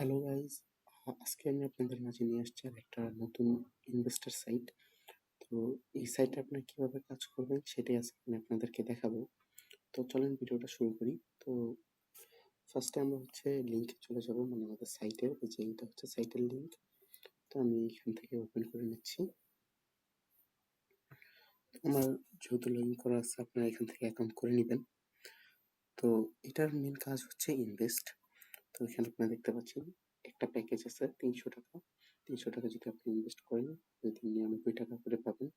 Hello guys আজকে আমি আপনাদের মাঝে নিয়ে আসছি আর একটা নতুন ইনভেস্টর সাইট তো এই সাইটে আপনারা কীভাবে কাজ করবেন সেটাই আজকে আমি আপনাদেরকে দেখাবো। তো চলেন ভিডিওটা শুরু করি। তো ফার্স্টে আমরা হচ্ছে লিঙ্কে চলে যাব মানে আমাদের সাইটের এই যে এটা হচ্ছে সাইটের লিঙ্ক তো আমি এখান থেকে ওপেন করে নিচ্ছি। আমার যেহেতু লগ করা আছে, আপনারা এখান থেকে অ্যাকাউন্ট করে নেবেন। তো এটার মেন কাজ হচ্ছে ইনভেস্ট তো এখানে আপনারা দেখতে পাচ্ছেন একটা প্যাকেজ আছে তিনশো টাকা। তিনশো টাকা যদি আপনি ইনভেস্ট করেন প্রতিদিন নিরানব্বই টাকা করে পাবেন,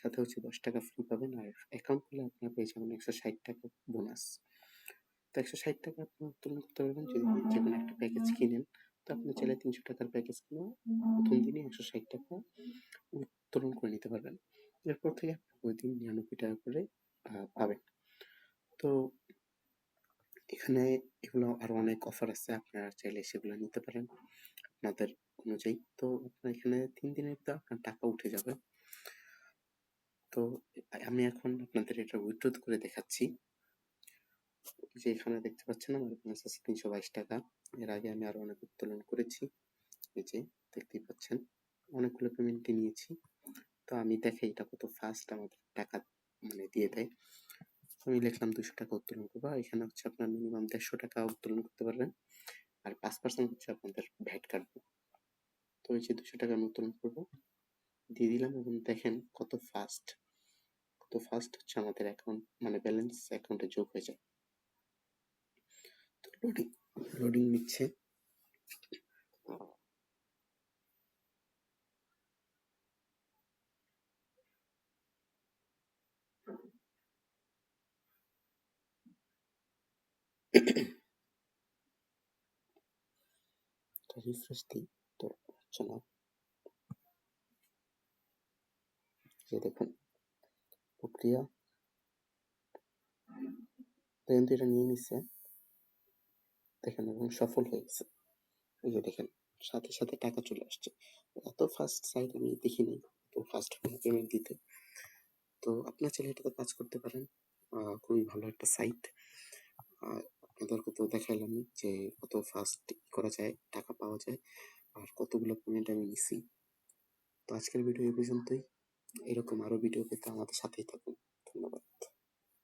সাথে হচ্ছে দশ টাকা ফ্রি পাবেন। আর অ্যাকাউন্ট খুলে আপনার পেয়ে যাবেন একশো ষাট টাকা বোনাস তো একশো ষাট টাকা আপনি উত্তোলন করতে পারবেন যদি যে কোনো একটা প্যাকেজ কিনেন। তো আপনি চাইলে তিনশো টাকার প্যাকেজ কিনে প্রথম দিনে একশো ষাট টাকা উত্তোলন করে নিতে পারবেন। এরপর থেকে আপনি প্রতিদিন নিরানব্বই টাকা করে পাবেন। তো এখানে এগুলো আরও অনেক অফার আছে, আপনারা চাইলে সেগুলো নিতে পারেন আপনাদের অনুযায়ী। তো আপনার এখানে তিন দিনের তো আপনার টাকা উঠে যাবে। তো আমি এখন আপনাদের এটা উইথড্র করে দেখাচ্ছি। যে এখানে দেখতে পাচ্ছেন আমার ব্যালেন্স আছে তিনশো বাইশ টাকা। এর আগে আমি আরও অনেক উত্তোলন করেছি। এই যে দেখতেই পাচ্ছেন, অনেকগুলো পেমেন্টই নিয়েছি। তো আমি দেখাই এটা কত ফাস্ট আমাদের টাকা মানে দিয়ে দেয়। আমি লিখলাম দুশো টাকা উত্তোলন করব। এখানে হচ্ছে আপনার মিনিমাম দেড়শো টাকা উত্তোলন করতে পারবেন। আর পাঁচ পার্সেন্ট হচ্ছে আপনাদের ভ্যাট কাটবে তো এই যে দুশো টাকা আমি উত্তোলন করব। দিয়ে দিলাম এবং দেখেন কত ফাস্ট কত ফাস্ট হচ্ছে আমাদের অ্যাকাউন্ট মানে ব্যালেন্স অ্যাকাউন্টে যোগ হয়ে যায়। তো লোডিং লোডিং নিচ্ছে। রিফ্রেশ দিই তো হচ্ছে না যে দেখুন প্রক্রিয়া কিন্তু এটা নিয়ে নিচ্ছে দেখেন এবং সফল হয়ে গেছে এই যে দেখেন সাথে সাথে টাকা চলে আসছে এত ফাস্ট সাইট আমি দেখিনি এত ফাস্ট পেমেন্ট দিতে তো আপনার চাইলে এটাতে কাজ করতে পারেন খুবই ভালো একটা সাইট আপনাদেরকে তো দেখাইলাম, যে কত ফাস্ট করা যায়, টাকা পাওয়া যায়, আর কতগুলো পেমেন্ট আমি নিছি। তো আজকের ভিডিও এই পর্যন্তই। এরকম আরও ভিডিও পেতে আমাদের সাথেই থাকুন।